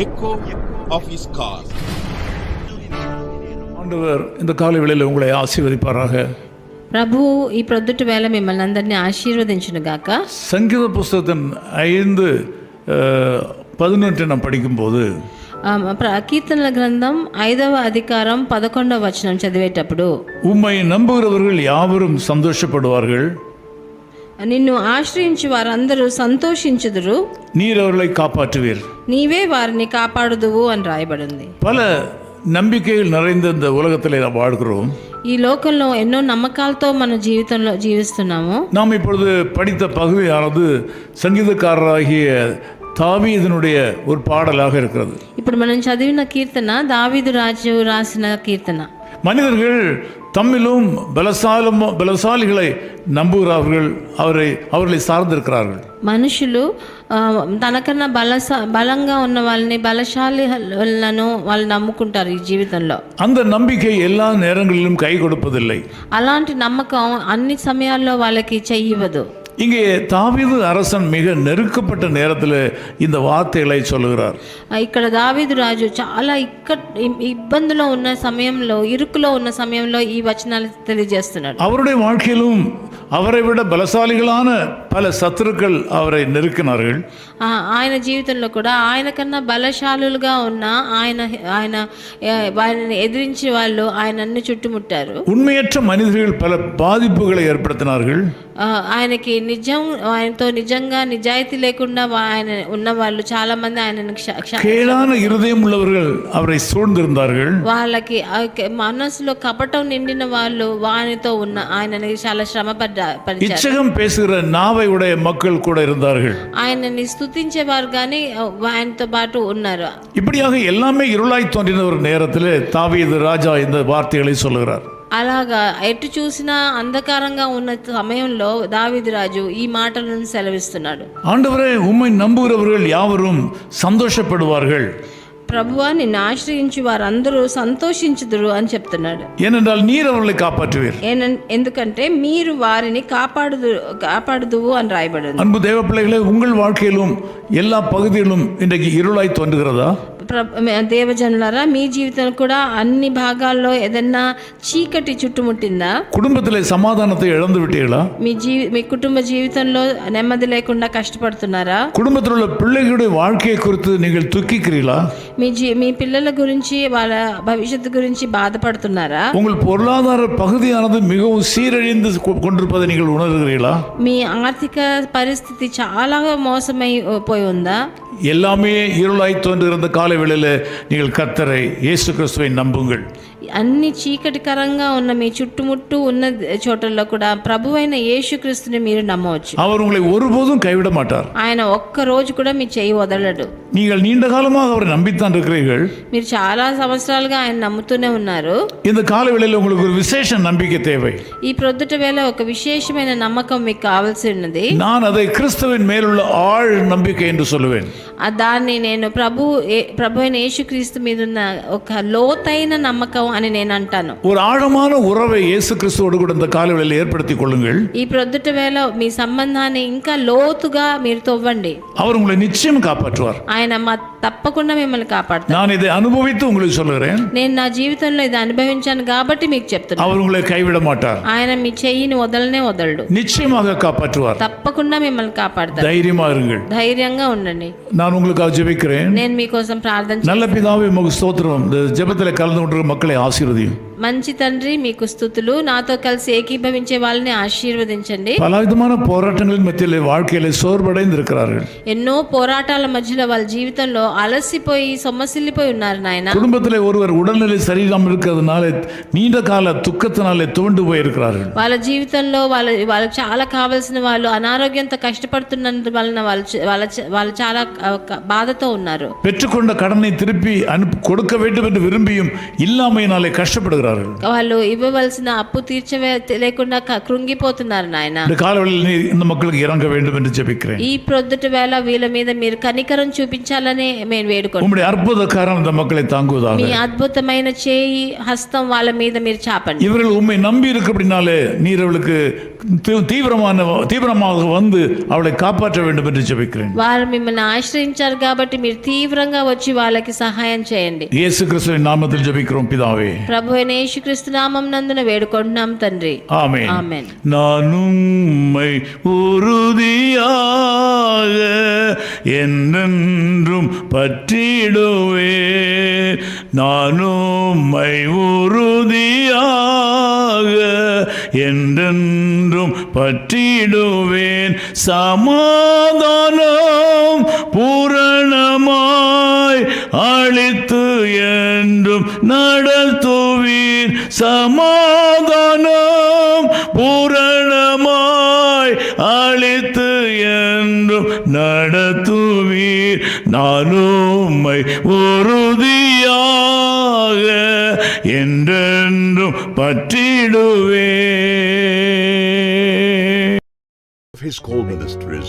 echo of his car. ஆண்டவர் இந்த காலை வேளையில் உங்களை ஆசீர்வதிப்பாராக ప్రభువు ఈ ప్రొద్దుటి వేళ మిమ్మల్ని అందరినీ ఆశీర్వదించును గాక சங்கீத புஸ்தகத்தின் ஐந்து அஹ், பதினொன்றை நாம் படிக்கும்போது ఆ, ప్ర- కీర్తనల గ్రంథం ఐదవ అధికారం పదకొండవ వచనం చదివేటప్పుడు உம்மை நம்புகிறவர்கள் யாவரும் சந்தோஷப்படுவார்கள் నిన్ను ఆశ్రయించి వారందరూ సంతోషించుదురు நீர் அவர்களை காப்பாற்றுவீர் నీవే వారిని కాపాడుదువు అని రాయబడింది பல நம்பிக்கைகள் நிறைந்த இந்த உலகத்தில் நாம் வாழ்கிறோம் ఈ లోకంలో ఎన్నో నమ్మకాలతో మన జీవితంలో జీవిస్తున్నాము நாம் இப்பொழுது படித்த பகுதியானது சங்கீதக்காரராகிய தாவீதனுடைய ஒரு பாடலாக இருக்கிறது ఇప్పుడు మనం చదివిన కీర్తన దావీదు రాజు రాసిన కీర్తన மனிதர்கள் தம்மிலும் பலசாலம் பலசாலிகளை நம்புகிறார்கள் அவரை அவர்களை சார்ந்திருக்கிறார்கள் మనుషులు ఆ, తనకన్నా బలస బలంగా ఉన్న వాళ్ళని బలశాలిలను వాళ్ళు నమ్ముకుంటారు ఈ జీవితంలో அந்த நம்பிக்கை எல்லா நேரங்களிலும் கை கொடுப்பதில்லை అలాంటి నమ్మకం అన్ని సమయాల్లో వాళ్ళకి చెయ్యవదు இங்கே தாவீது அரசன் மிக நெருக்கப்பட்ட நேரத்தில் இந்த வார்த்தைகளை சொல்லுகிறார் ఆ, ఇక్కడ దావీదు రాజు చాలా ఇక్క ఇ- ఇబ్బందిలో ఉన్న సమయంలో ఇరుకులో ఉన్న సమయంలో ఈ వచనాలు తెలియజేస్తున్నాడు அவருடைய வாழ்க்கையிலும் அவரை விட பலசாலிகளான பல சத்துருக்கள் அவரை நெருக்கினார்கள் ఆ, ఆయన జీవితంలో కూడా ఆయన కన్నా బలశాలులుగా ఉన్న ఆయన ఆయన ఆ, వారిని ఎదిరించి వాళ్ళు ఆయన అన్ని చుట్టుముట్టారు உண்மையற்ற மனிதர்கள் பல பாதிப்புகளை ஏற்படுத்தினார்கள் ఆ, ఆయనకి నిజం ఆయనతో నిజంగా నిజాయితీ లేకుండా వా- ఆయన ఉన్న వాళ్ళు చాలా మంది ఆయనను క్ష- క్ష- கேடான இருதயம் உள்ளவர்கள் அவரை சூழ்ந்திருந்தார்கள் వాళ్ళకి ఆ క- మనసులో కపటం నిండిన వాళ్ళు వానితో ఉన్న ఆయనని చాలా శ్రమ పడ్డా పరిచారు இச்சகம் பேசுகிற நாவை உடைய மக்கள் கூட இருந்தார்கள் ఆయనని స్తుతించేవారు కానీ ఆ, ఆయనతో పాటు ఉన్నారు இப்படியாக எல்லாமே இருளாய் தோன்றின ஒரு நேரத்தில் தாவீது ராஜா இந்த வார்த்தைகளை சொல்லுகிறார் అలాగా ఎటు చూసినా అంధకారంగా ఉన్న సమయంలో దావిది రాజు ఈ మాటలను సెలవిస్తున్నాడు ஆண்டவரே உம்மை நம்புகிறவர்கள் யாவரும் சந்தோஷப்படுவார்கள் ప్రభువా నిన్ను ఆశ్రయించి వారందరూ సంతోషించుదురు అని చెప్తున్నాడు ஏனென்றால் நீர் அவர்களை காப்பாற்றுவீர் ఏన- ఎందుకంటే మీరు వారిని కాపాడుదు కాపాడుదువు అని రాయబడింది அன்பு தேவ பிள்ளைகளே உங்கள் வாழ்க்கையிலும் எல்லா பகுதிகளிலும் இன்றைக்கு இருளாய் தோன்றுகிறதா ప్ర- దేవజనులారా మీ జీవితం కూడా అన్ని భాగాల్లో ఏదన్నా చీకటి చుట్టుముట్టిందా குடும்பத்தில் சமாதானத்தை இழந்து விட்டீர்களா మీ జీ మీ కుటుంబ జీవితంలో నెమ్మది లేకుండా కష్టపడుతున్నారా குடும்பத்தில் உள்ள பிள்ளைகளுடைய வாழ்க்கையை குறித்து நீங்கள் துக்கிக்கிறீர்களா మీ జీ మీ పిల్లల గురించి వాళ్ళ భవిష్యత్తు గురించి బాధపడుతున్నారా உங்கள் பொருளாதார பகுதியானது மிகவும் சீரழிந்து கொ- கொண்டிருப்பதை நீங்கள் உணர்கிறீர்களா మీ ఆర్థిక పరిస్థితి చాలా మోసమై పోయి ఉందా எல்லாமே இருளாய் தோன்றுகிற இந்த நீங்கள் கர்த்தரை இயேசு கிறிஸ்துவை நம்புங்கள். అన్ని చీకటికరంగా ఉన్న మీ చుట్టుముట్టు ఉన్న చోటల్లో కూడా ప్రభు అయిన యేసుక్రీస్తుని మీరు నమ్మవచ్చు அவர் உங்களை ஒருபோதும் கைவிட மாட்டார் ఆయన ఒక్క రోజు కూడా మీ చేయి వదలడు நீங்கள் நீண்ட காலமாக அவரை நம்பித்தான் இருக்கிறீர்கள் మీరు చాలా సంవత్సరాలుగా ఆయన నమ్ముతూనే ఉన్నారు இந்த காலை வேளையில் உங்களுக்கு ஒரு விசேஷ நம்பிக்கை தேவை ఈ ప్రొద్దుట వేళ ఒక విశేషమైన నమ్మకం మీకు కావాల్సి ఉన్నది நான் அதை கிறிஸ்துவின் மேலுள்ள ஆழ் நம்பிக்கை என்று சொல்லுவேன் ఆ దాన్ని నేను ప్రభు ఏ- ప్రభు అయిన యేసుక్రీస్తు మీద ఉన్న ఒక లోతైన నమ్మకం అని నేను అంటాను ஒரு ஆழமான உறவை இயேசு கிறிஸ்துவோடு கூட இந்த காலை வேளையில் ஏற்படுத்திக் கொள்ளுங்கள் ఈ ప్రొద్దుట వేళ మీ సంబంధాన్ని ఇంకా లోతుగా మీరు తవ్వండి அவர் உங்களை நிச்சயம் காப்பாற்றுவார் ఆయన మా తప్పకుండా మిమ్మల్ని కాపాడుతారు நான் இதை அனுபவித்து உங்களுக்கு சொல்லுகிறேன் నేను నా జీవితంలో ఇది అనుభవించాను కాబట్టి మీకు చెప్తున్నాను அவர் உங்களை கைவிட மாட்டார் ఆయన మీ చెయ్యిని వదలనే వదలడు நிச்சயமாக காப்பாற்றுவார் తప్పకుండా మిమ్మల్ని కాపాడతారు தைரியமா இருங்கள் ధైర్యంగా ఉండండి நான் உங்களுக்காக ஜெபிக்கிறேன் నేను మీకోసం ప్రార్థన చే- நல்ல பிதாவே உமக்கு ஸ்தோத்திரம் இந்த ஜெபத்தில் கலந்து கொண்டிருக்கிற மக்களை ஆசீர்வதியும் మంచి తండ్రి మీకు స్థుతులు నాతో కలిసి ఏకీభవించే వాళ్ళని ఆశీర్వదించండి பலவிதமான போராட்டங்களின் மத்தியில் வாழ்க்கையில சோர்வடைந்து இருக்கிறார்கள் ఎన్నో పోరాటాల మధ్యలో వాళ్ళ జీవితంలో అలసిపోయి సొమ్మసిల్లిపోయి ఉన్నారు నాయన குடும்பத்தில் ஒருவர் உடல்நிலை சரியில்லாமல் இருக்கிறதுனால நீண்ட கால துக்கத்தினாலே துவண்டு போயிருக்கிறார்கள் వాళ్ళ జీవితంలో వాళ్ళ వాళ్ళకి చాలా కావాల్సిన వాళ్ళు అనారోగ్యంతో కష్టపడుతున్నందు వలన వాళ్ళు చ- వాళ్ళ చ- వాళ్ళు చాలా ఆ, క- బాధతో ఉన్నారు பெற்றுக்கொண்ட கடனை திருப்பி அனுப்ப கொடுக்க வேண்டும் என்று விரும்பியும் இல்லாமையினாலே கஷ்டப்படுகிறார்கள் వాళ్ళు ఇవ్వవలసిన అప్పు తీర్చవే లేకుండా క- కృంగిపోతున్నారు నాయన இந்த காலவெளியில் நீ இந்த மக்களுக்கு இறங்க வேண்டும் என்று ஜெபிக்கிறேன் ఈ ప్రొద్దుట వేళ వీళ్ళ మీద మీరు కనికరం చూపించాలని మేము వేడుకుంటున్నాం உம்முடைய அற்புத காரணம் இந்த மக்களை தாங்குவதாக మీ అద్భుతమైన చేయి హస్తం వాళ్ళ మీద మీరు చాపండి இவர்கள் உண்மை நம்பி இருக்கிறபடினாலே நீர் அவளுக்கு தீ- தீவிரமான தீவிரமாக வந்து அவளை காப்பாற்ற வேண்டும் என்று ஜெபிக்கிறேன் వారు మిమ్మల్ని ఆశ్రయించారు కాబట్టి మీరు తీవ్రంగా వచ్చి వాళ్ళకి సహాయం చేయండి இயேசு கிறிஸ்துவின் நாமத்தில் ஜெபிக்கிறோம் பிதாவே ప్రభు అయిన యేసుక్రీస్తు నామం నందున వేడుకుంటున్నాం తండ్రి ஆமென் ఆమెన్ நான் உம்மை உறுதியாக என்றென்றும் பற்றிடுவேன் நான் உம்மை உறுதியாக என்றென்றும் பற்றிடுவேன். சமாதானம் பூரணமாய் அழித்து என்றும் நடத்துவீர். சமாதானம் பூரணமாய் அழித்து என்றும் நடத்துவீர். நான் உம்மை உறுதியாக என்றென்றும் பற்றிடுவேன் of his call ministries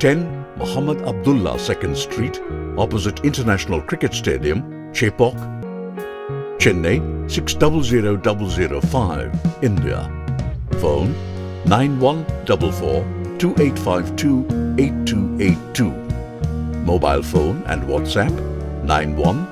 10 Muhammad Abdullah 2nd Street, opposite International Cricket Stadium, Chepok, Chennai 600005, India. Phone 9144 2852 8282. Mobile phone and WhatsApp 91